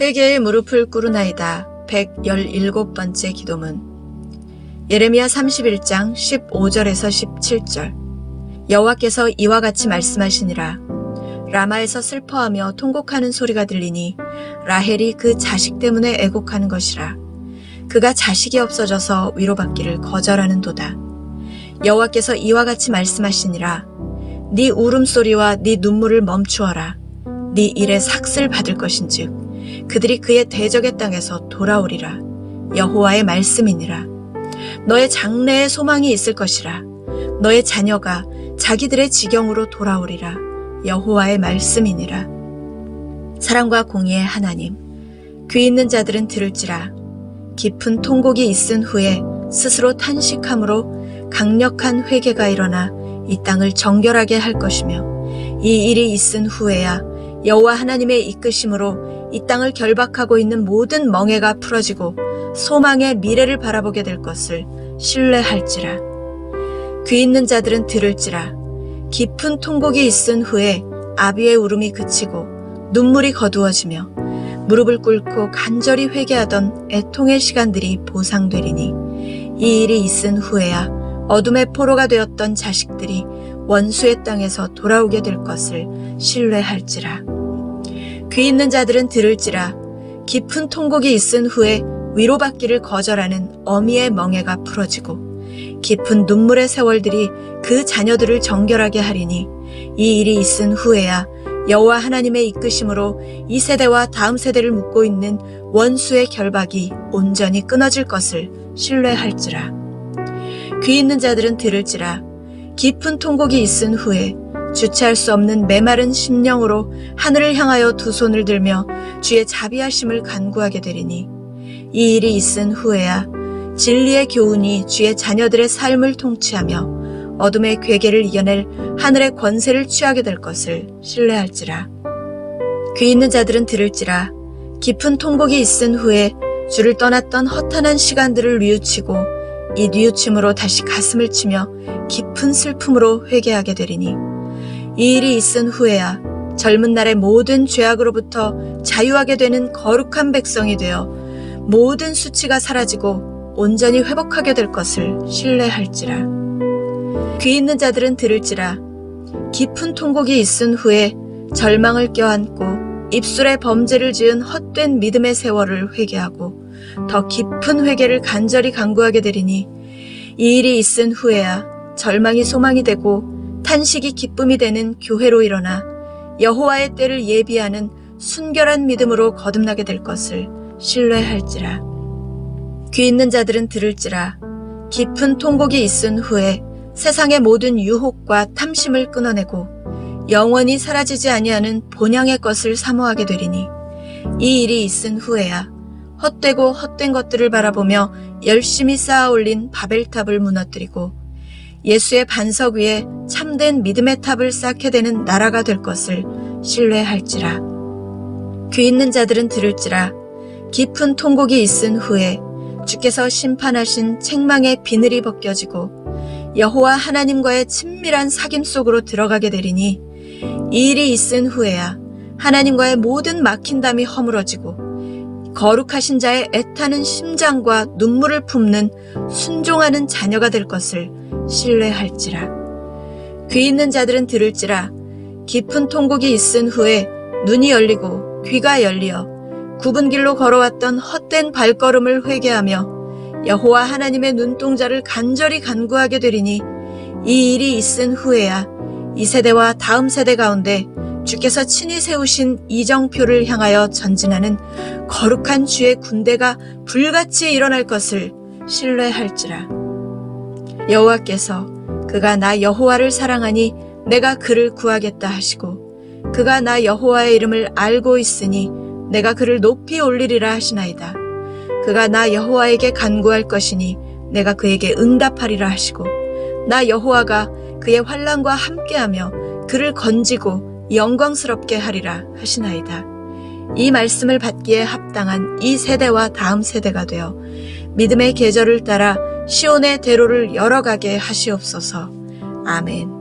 회개의 무릎을 꿇으나이다. 117번째 기도문. 예레미야 31장 15절에서 17절. 여호와께서 이와 같이 말씀하시니라. 라마에서 슬퍼하며 통곡하는 소리가 들리니 라헬이 그 자식 때문에 애곡하는 것이라. 그가 자식이 없어져서 위로받기를 거절하는 도다. 여호와께서 이와 같이 말씀하시니라. 네 울음소리와 네 눈물을 멈추어라. 네 일에 삭슬 받을 것인즉 그들이 그의 대적의 땅에서 돌아오리라. 여호와의 말씀이니라. 너의 장래에 소망이 있을 것이라. 너의 자녀가 자기들의 지경으로 돌아오리라. 여호와의 말씀이니라. 사랑과 공의의 하나님 귀 있는 자들은 들을지라. 깊은 통곡이 있은 후에 스스로 탄식함으로 강력한 회개가 일어나 이 땅을 정결하게 할 것이며 이 일이 있은 후에야 여호와 하나님의 이끄심으로 이 땅을 결박하고 있는 모든 멍해가 풀어지고 소망의 미래를 바라보게 될 것을 신뢰할지라. 귀 있는 자들은 들을지라. 깊은 통곡이 있은 후에 아비의 울음이 그치고 눈물이 거두어지며 무릎을 꿇고 간절히 회개하던 애통의 시간들이 보상되리니 이 일이 있은 후에야 어둠의 포로가 되었던 자식들이 원수의 땅에서 돌아오게 될 것을 신뢰할지라. 귀 있는 자들은 들을지라 깊은 통곡이 있은 후에 위로받기를 거절하는 어미의 멍해가 풀어지고 깊은 눈물의 세월들이 그 자녀들을 정결하게 하리니 이 일이 있은 후에야 여호와 하나님의 이끄심으로 이 세대와 다음 세대를 묶고 있는 원수의 결박이 온전히 끊어질 것을 신뢰할지라. 귀 있는 자들은 들을지라 깊은 통곡이 있은 후에 주체할 수 없는 메마른 심령으로 하늘을 향하여 두 손을 들며 주의 자비하심을 간구하게 되리니 이 일이 있은 후에야 진리의 교훈이 주의 자녀들의 삶을 통치하며 어둠의 괴계를 이겨낼 하늘의 권세를 취하게 될 것을 신뢰할지라. 귀 있는 자들은 들을지라 깊은 통곡이 있은 후에 주를 떠났던 허탄한 시간들을 뉘우치고 이 뉘우침으로 다시 가슴을 치며 깊은 슬픔으로 회개하게 되리니 이 일이 있은 후에야 젊은 날의 모든 죄악으로부터 자유하게 되는 거룩한 백성이 되어 모든 수치가 사라지고 온전히 회복하게 될 것을 신뢰할지라. 귀 있는 자들은 들을지라. 깊은 통곡이 있은 후에 절망을 껴안고 입술에 범죄를 지은 헛된 믿음의 세월을 회개하고 더 깊은 회개를 간절히 간구하게 되리니 이 일이 있은 후에야 절망이 소망이 되고 탄식이 기쁨이 되는 교회로 일어나 여호와의 때를 예비하는 순결한 믿음으로 거듭나게 될 것을 신뢰할지라. 귀 있는 자들은 들을지라. 깊은 통곡이 있은 후에 세상의 모든 유혹과 탐심을 끊어내고 영원히 사라지지 아니하는 본향의 것을 사모하게 되리니 이 일이 있은 후에야 헛되고 헛된 것들을 바라보며 열심히 쌓아 올린 바벨탑을 무너뜨리고 예수의 반석 위에 참된 믿음의 탑을 쌓게 되는 나라가 될 것을 신뢰할지라. 귀 있는 자들은 들을지라. 깊은 통곡이 있은 후에 주께서 심판하신 책망의 비늘이 벗겨지고 여호와 하나님과의 친밀한 사귐 속으로 들어가게 되리니 이 일이 있은 후에야 하나님과의 모든 막힌담이 허물어지고 거룩하신 자의 애타는 심장과 눈물을 품는 순종하는 자녀가 될 것을 신뢰할지라. 귀 있는 자들은 들을지라. 깊은 통곡이 있은 후에 눈이 열리고 귀가 열리어 굽은 길로 걸어왔던 헛된 발걸음을 회개하며 여호와 하나님의 눈동자를 간절히 간구하게 되리니 이 일이 있은 후에야 이 세대와 다음 세대 가운데 주께서 친히 세우신 이정표를 향하여 전진하는 거룩한 주의 군대가 불같이 일어날 것을 신뢰할지라. 여호와께서 그가 나 여호와를 사랑하니 내가 그를 구하겠다 하시고 그가 나 여호와의 이름을 알고 있으니 내가 그를 높이 올리리라 하시나이다. 그가 나 여호와에게 간구할 것이니 내가 그에게 응답하리라 하시고 나 여호와가 그의 환란과 함께하며 그를 건지고 영광스럽게 하리라 하시나이다. 이 말씀을 받기에 합당한 이 세대와 다음 세대가 되어 믿음의 계절을 따라 시온의 대로를 열어가게 하시옵소서. 아멘.